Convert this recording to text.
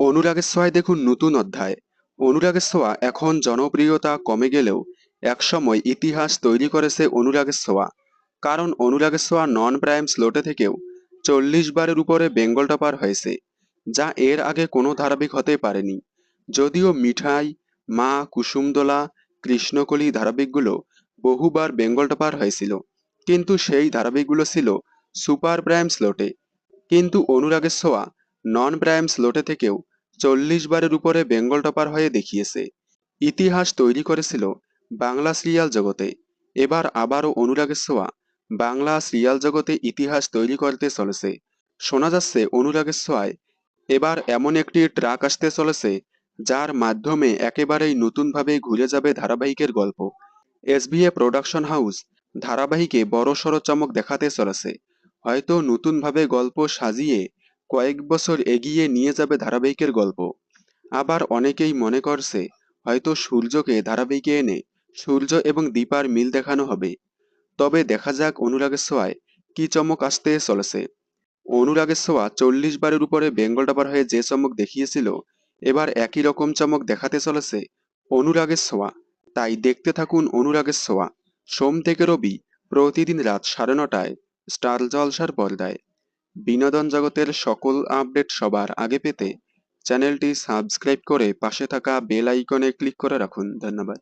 অনুরাগের দেখুন নতুন অধ্যায়। অনুরাগের ছোঁয়া এখন জনপ্রিয়তা কমে গেলেও একসময় ইতিহাস তৈরি করেছে অনুরাগের ছোঁয়া কারণ অনুরাগের নন প্রাইম স্লোটে থেকেও চল্লিশ বারের উপরে বেঙ্গল টপার হয়েছে, যা এর আগে কোনো ধারাবাহিক হতে পারেনি। যদিও মিঠাই, মা, কুসুমদোলা, কৃষ্ণকলি ধারাবাহিকগুলো বহুবার বেঙ্গল টপার হয়েছিল, কিন্তু সেই ধারাবাহিকগুলো ছিল সুপার প্রাইম স্লোটে কিন্তু অনুরাগের ছোঁয়া নন প্রাইম স্লোটে থেকেও চল্লিশ বারের উপরে বেঙ্গল টপার হয়ে দেখিয়েছে। ইতিহাস তৈরি করেছিল বাংলা সিরিয়াল জগতে। এবার আবারও অনুরাগের ছোঁয়া বাংলা সিরিয়াল জগতে ইতিহাস তৈরি করতে চলেছে। শোনা যাচ্ছে অনুরাগের ছোঁয়ায় এবার এমন একটি ট্রাক আসতে চলেছে যার মাধ্যমে একেবারেই নতুনভাবে ঘুরে যাবে ধারাবাহিকের গল্প। এসবিএ প্রোডাকশন হাউস ধারাবাহিকে বড়সড় চমক দেখাতে চলেছে। হয়তো নতুনভাবে গল্প সাজিয়ে কয়েক বছর এগিয়ে নিয়ে যাবে ধারাবাহিকের গল্প। আবার অনেকেই মনে করছে, হয়তো সূর্যকে ধারাবাহিকে এনে সূর্য এবং দীপার মিল দেখানো হবে। তবে দেখা যাক অনুরাগের ছোঁয়ায় কি চমক আসতে চলেছে। অনুরাগের ছোঁয়া চল্লিশ বারের উপরে বেঙ্গল ডাবার হয়ে যে চমক দেখিয়েছিল, এবার একই রকম চমক দেখাতে চলেছে অনুরাগের ছোঁয়া তাই দেখতে থাকুন অনুরাগের ছোঁয়া সোম থেকে রবি প্রতিদিন রাত সাড়ে নটায় স্টার জলসার পর্দায়। বিনোদন জগতের সকল আপডেট সবার আগে পেতে চ্যানেলটি সাবস্ক্রাইব করে পাশে থাকা বেল আইকনে ক্লিক করে রাখুন। ধন্যবাদ।